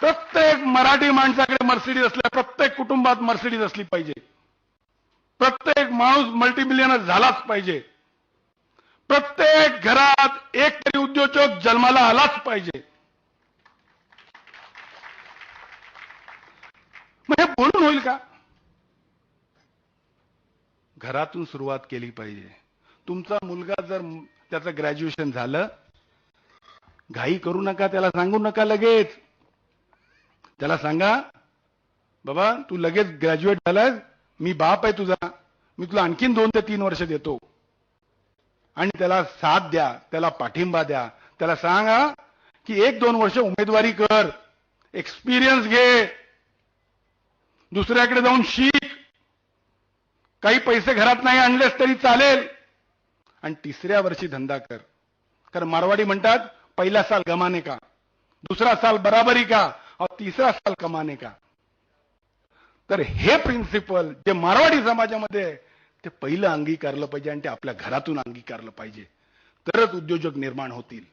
प्रत्येक मराठी माणसाकडे मर्सिडीज असल्या प्रत्येक कुटुंबात मर्सिडीज असली पाहिजे. प्रत्येक माणूस मल्टीमिलियनर झालाच पाहिजे. प्रत्येक घरात एक तरी उद्योजक जन्माला आलाच पाहिजे. मग हे बोलून होईल का? घरातून सुरुवात केली पाहिजे. तुमचा मुलगा जर त्याचं ग्रॅज्युएशन झालं घाई करू नका त्याला सांगू नका लगेच. त्याला सांगा बाबा तू लगेच ग्रॅज्युएट झालास मी बाप आहे तुझा. मी तुला आणखीन दोन ते तीन वर्ष देतो. आणि त्याला साथ द्या त्याला पाठिंबा द्या. त्याला सांगा की एक दोन वर्ष उमेदवारी कर एक्सपिरियन्स घे. दुसऱ्याकडे जाऊन शिक. काही पैसे घरात नाही आणलेस तरी चालेल. आणि तिसऱ्या वर्षी धंदा कर. कारण मारवाडी म्हणतात पहिला साल गमाने का दुसरा साल बराबरी का और तीसरा साल कमाने का। तर हे प्रिन्सिपल जे मारवाडी समाजामध्ये आहे, ते पहिलं अंगीकारलं पाहिजे आणि ते आपल्या घरातून अंगीकारलं पाहिजे. तरच उद्योजक निर्माण होतील.